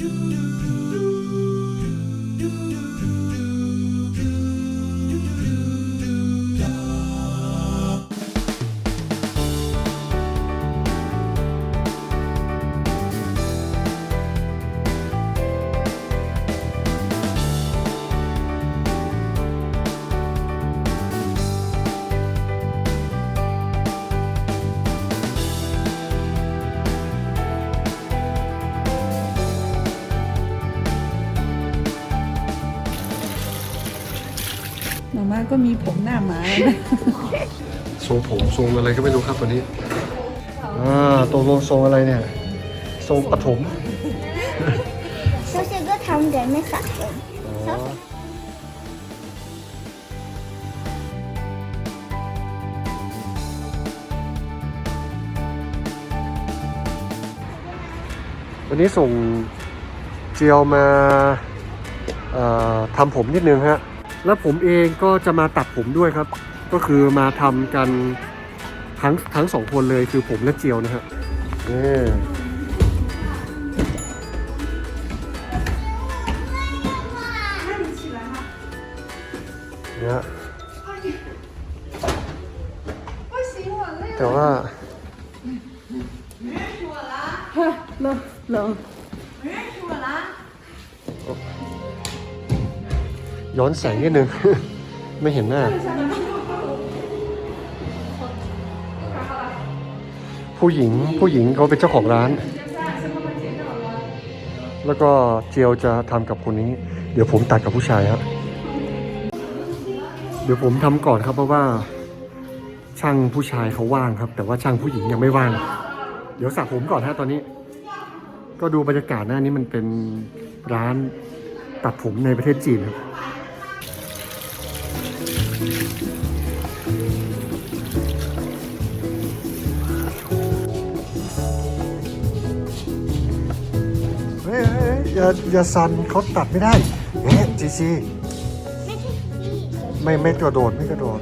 หมา ก็มีผมหน้าหมานะทรงผมทรงอะไรก็ไม่รู้ครับตอนนี้อ่าตกลงทรงอะไรเนี่ยทรงปฐมซูซีก็ทำแต่ไม่สะสมวันนี้ส่งเจียวมาทำผมนิดนึงฮะ แล้วผมเองก็จะมาตัดผมด้วยครับ ก็คือมาทำกันทั้งทั้งสองคนเลยคือผมและเจียวนะฮะนี่เนี่ยแต่ว่า ย้อนแสงนิดนึง ไม่เห็นหน้า ผู้หญิงผู้หญิงเขาเป็นเจ้าของร้าน แล้วก็เจียวจะทำกับคนนี้ เดี๋ยวผมตัดกับผู้ชายครับเดี๋ยวผมทำก่อนครับเพราะว่า ช่างผู้ชายเขาว่างครับ แต่ว่าช่างผู้หญิงยังไม่ว่าง เดี๋ยวสระผมก่อนฮะตอนนี้ ก็ดูบรรยากาศหน้านี้มันเป็นร้านตัดผมในประเทศจีนครับ อย่าอย่าสั่นเขาตัดไม่ได้เฮ้ยจีซีไม่ไม่กระโดดไม่กระโดด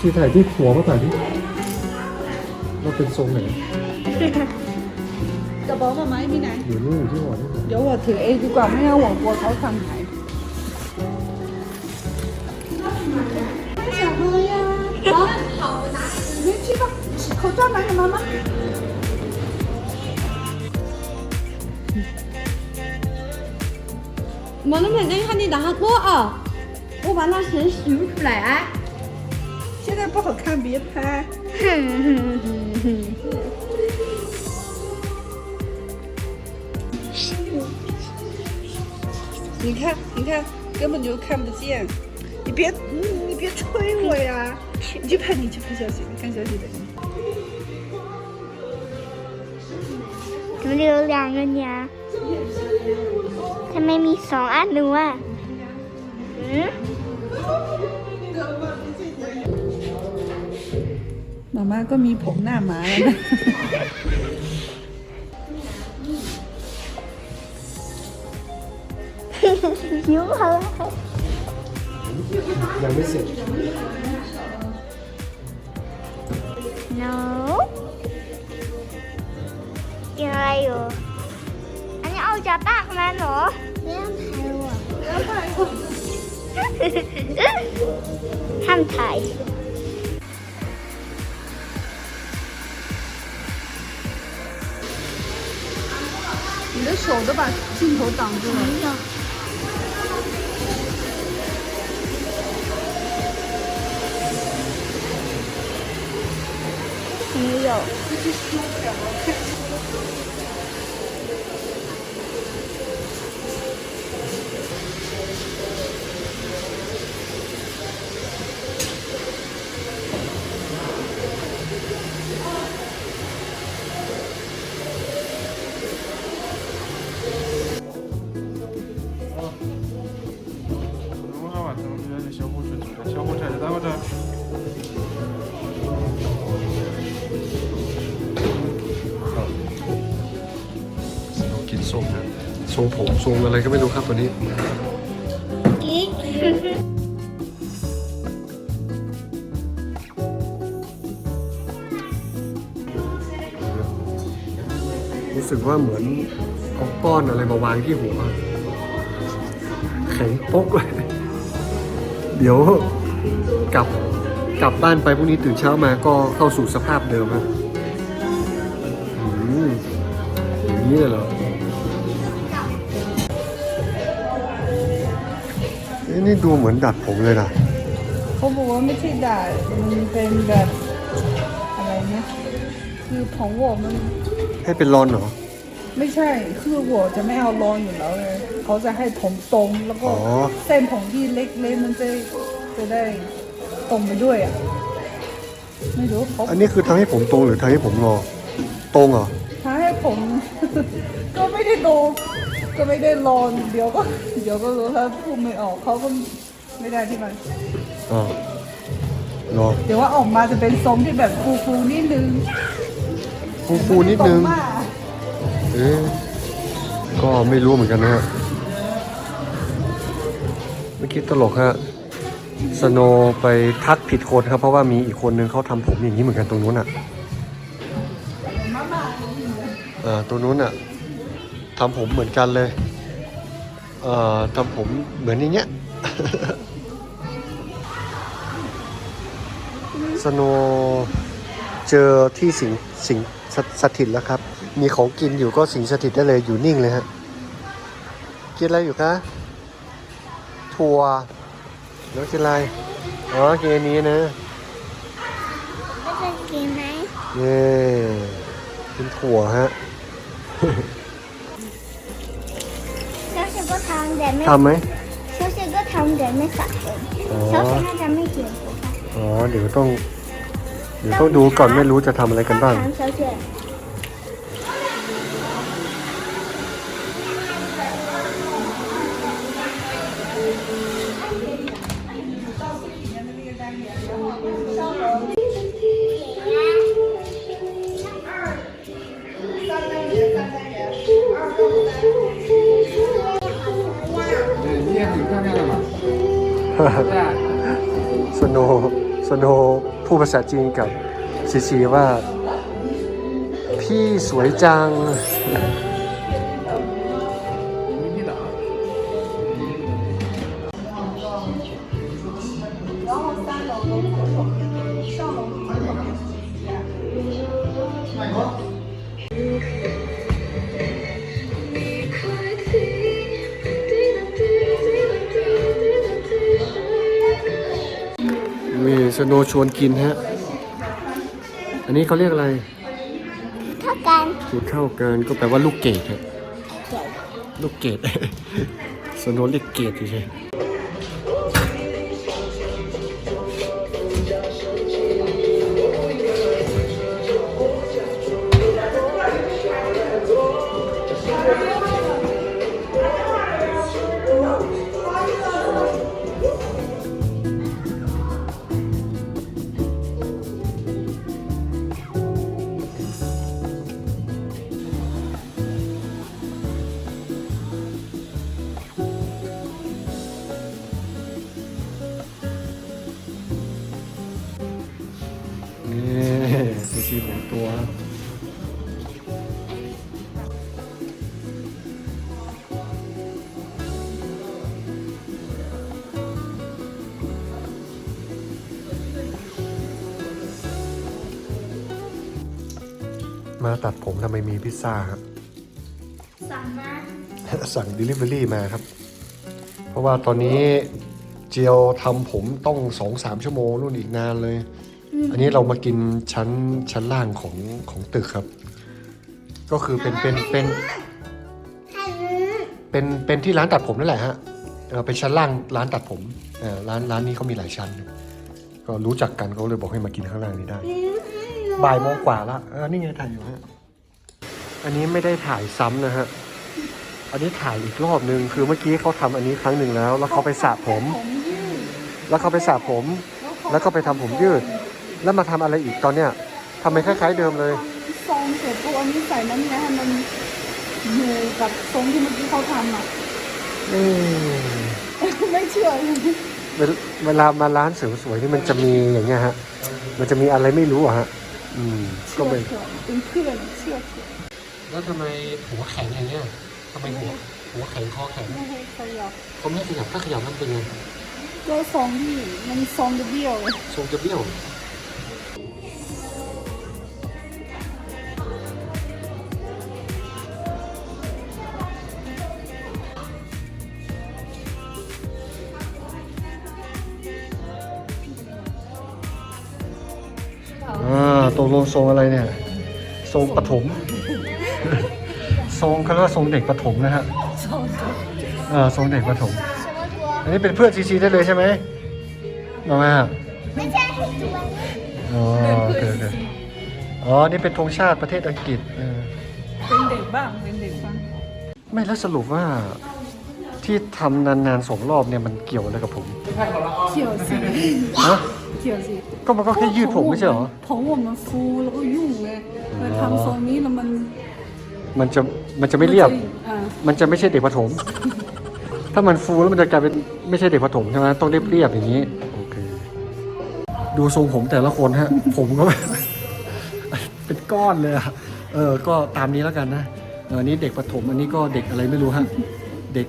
ชีถ่ายที่หัวมาถ่ายที่เราเป็นทรงไหน กระบอกมาไหมพี่ไหน อยู่นู่นอยู่ที่หัวนี่ เดี๋ยว我ถือเองดีกว่าไม่งั้น我กลัวเขาทำหาย小哥呀，好，好，我拿，你去吧，口罩拿给妈妈。我能肯定看你拿过啊，我把那绳寻出来。 现在不好看，别拍。你看，你看，根本就看不见。你别，你你别吹我呀！你就拍，你就拍小雪，看小雪的。怎么有两个你？他没妹双耳朵啊？嗯？ มหมาม่าก็มีผมหน้าหมาแล้วนะหิวอะไรยังไม่เสร็จ no กินอะไรอยู่ อันนี้เอาจากปากมันเหรอไม่ต้องถ่ายหรอห้ามถ่าย 你的手都把镜头挡住了。没有。 รงผมทรงอะไรก็ไม่รู้ครับตัวนี้ กิ๊กรู้สึกว่าเหมือนเอาก้อนอะไรมาวางที่หัวแข็งปกเลยเดี๋ยวกลับกลับบ้านไปพรุ่งนี้ตื่นเช้ามาก็เข้าสู่สภาพเดิมครับอืมอย่างนี้เลยเหรอ เอ๊ะนี่ดูเหมือนดัดผมเลยนะเขาบอกว่าไม่ใช่ด่ามันเป็นแบบอะไรนะคือของ我มันให้เป็นรอนเหรอ ไม่ใช่คือ我จะไม่เอารอนอยู่แล้วเลยเขาจะให้ผมตรงแล้วก็อ๋อ เส้นผมที่เล็กๆมันจะจะได้ตรงไปด้วยอะไม่รู้เขา อันนี้คือทำให้ผมตรงหรือทำให้ผมงอ ตรงเหรอ ถ้าให้ผม ก็ไม่ได้ตรง ก็ไม่ได้รอนเดี๋ยวก็เดี๋ยวก็รู้ถ้าพูดไม่ออกเขาก็ไม่ได้ที่มันอ๋อรอเดี๋ยวว่าออกมาจะเป็นทรงที่แบบฟูๆนิดนึงฟูฟูๆนิดนึง ตรงมากเอ๊ะก็ไม่รู้เหมือนกันนะฮะเมื่อกี้ตลกฮะ สโนว์ไปทักผิดคนครับ เพราะว่ามีอีกคนนึงเขาทำผมอย่างนี้เหมือนกันตรงนู้นอะเอ่าตรงนู้นอะ ทำผมเหมือนกันเลย เอ่อทำผมเหมือนอย่างเงี้ยสโนว์เจอที่สิงสิงสสถิตแล้วครับ มีของกินอยู่ก็สิงสถิตได้เลยอยู่นิ่งเลยฮะ กินอะไรอยู่คะถั่วแล้วกินอะไรอ๋อกินอันนี้นะก็จะกินไหมเย่กินถั่วฮะเช้าเช้า ก็ทำแต่ไม่ทำไหมเช้าเช้าก็ทำแต่ไม่สระผมอ๋อเช้าเช้าน่าจะไม่เกี่ยวกับอ๋อเดี๋ยวต้อง เดี๋ยวต้องดูก่อนไม่รู้จะทำอะไรกันบ้าง สโนว์สโนว์พูดภาษาจีนกับซีซีว่า พี่สวยจังมีส โนว์ชวนกินฮะ อันนี้เขาเรียกอะไรเท่ากันสูตรเท่ากันก็แปลว่าลูกเกดครับเก่งลูกเกดสโนว์เรียกเกดใช่นี่ มาตัดผมทำไมมีพิซซ่าครับ สั่งมา สั่ง Delivery มาครับ เพราะว่าตอนนี้เจียวทำผมต้องสองสามชั่วโมงนู่นอีกนานเลย อันนี้เรามากินชั้นชั้นล่างของของตึกครับ ก็คือเป็นเป็นเป็นให้มือเป็นเป็นที่ร้านตัดผมนั่นแหละฮะเออเป็นชั้นล่างร้านตัดผมเออร้านร้านนี้เขามีหลายชั้น ก็รู้จักกันเขาเลยบอกให้มากินข้างล่างนี้ได้ บ่ายโมงกว่าละเออนี่ไงถ่ายอยู่ฮะ อันนี้ไม่ได้ถ่ายซ้ำนะฮะ อันนี้ถ่ายอีกรอบนึง คือเมื่อกี้เขาทำอันนี้ครั้งหนึ่งแล้ว แล้วเขาไปสระผม ผมยืดแล้วเขาไปสระผม แล้วก็ไปทำผมยืด แล้วมาทำอะไรอีกตอนเนี้ยทำไมคล้ายๆเดิมเลยซองเสร็จปุ๊บอันนี้ใส่น้ำยาให้มันหมูกับทรงที่เมื่อกี้เขาทำอะ เอ๊ะไม่เชื่อเลยเวลเวลามาร้านเสริมสวยนี่มันจะมีอย่างเงี้ยฮะ มันจะมีอะไรไม่รู้อะฮะ อืมก็เชื่อเป็นเถอะเป็นเพื่อนเชื่อเถอะแล้วทำไมหัวแข็งอย่างเงี้ยทำไมหัวหัวแข็งคอแข็งไม่ให้ขยับเขาไม่ให้ขยับถ้าขยับมันเป็นไงก็ทรงที่มันทรงจะเบี้ยวทรงจะเบี้ยวอ่า ตกลงทรงอะไรเนี่ย ทรงปฐมทรงเขาเรียกว่าทรงเด็กปฐมนะฮะอ่าทรงเด็กปฐมอันนี้เป็นเพื่อนซีซีได้เลยใช่ไหมน้องแม่ไม่ใช่ให้ตัวอ๋อโอเคโอเคอ๋อ นี่เป็นธงชาติประเทศอังกฤษเออเป็นเด็กบ้าง เป็นเด็กบ้าง ไม่แล้วสรุปว่าที่ทำนานๆสองรอบเนี่ยมันเกี่ยวอะไรกับผม เกี่ยวสิฮะ เกี่ยวสิก็มันก็แค่ยืดผมไม่ใช่เหรอผม我们ฟูแล้วก็ยุ่งไงมาทำทรงนี้แล้วมันมันจะมันจะไม่เรียบ อ่ามันจะไม่ใช่เด็กประถม ถ้ามันฟูแล้วมันจะกลายเป็นไม่ใช่เด็กประถมใช่ไหมต้องเรียบเรียบๆอย่างนี้โอเคดูทรงผมแต่ละคนฮะ ผมก็ เป็นก้อนเลยอะเออ ก็ตามนี้แล้วกันนะเอออันนี้เด็กประถมอันนี้ก็เด็กอะไรไม่รู้ฮะ เด็ก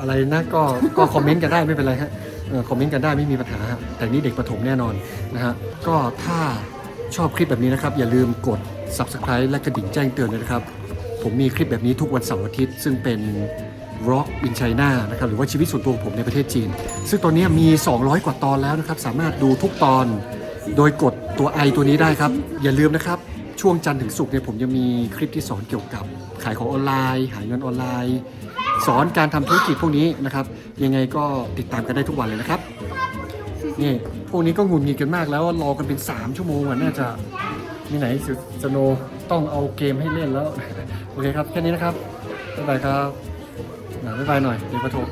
อะไรนะก็ก็คอมเมนต์กันได้ไม่เป็นไรฮะเออ คอมเมนต์กันได้ไม่มีปัญหา แต่นี่เด็กประถมแน่นอนนะฮะก็ถ้าชอบคลิปแบบนี้นะครับ อย่าลืมกด subscribe และกระดิ่งแจ้งเตือนด้วยนะครับ ผมมีคลิปแบบนี้ทุกวันเสาร์อาทิตย์ ซึ่งเป็น Rock in China นะครับหรือว่าชีวิตส่วนตัวของผมในประเทศจีน ซึ่งตอนนี้มี 200 กว่าตอนแล้วนะครับ สามารถดูทุกตอนโดยกดตัวไอตัวนี้ได้ครับ อย่าลืมนะครับ ช่วงจันทร์ถึงศุกร์เนี่ยผมจะมีคลิปที่สอนเกี่ยวกับขายของออนไลน์ หาเงินออนไลน์ สอนการทำธุรกิจพวกนี้นะครับ ยังไงก็ติดตามกันได้ทุกวันเลยนะครับนี่พวกนี้ก็หงุนงิดกันมากแล้วรอกันเป็น 3 ชั่วโมงอะน่าจะมีไหนสสโนต้องเอาเกมให้เล่นแล้ว โอเคครับ แค่นี้นะครับ บ๊ายบายครับอ่าบ๊ายบายหน่อยเดี๋ยวประทบ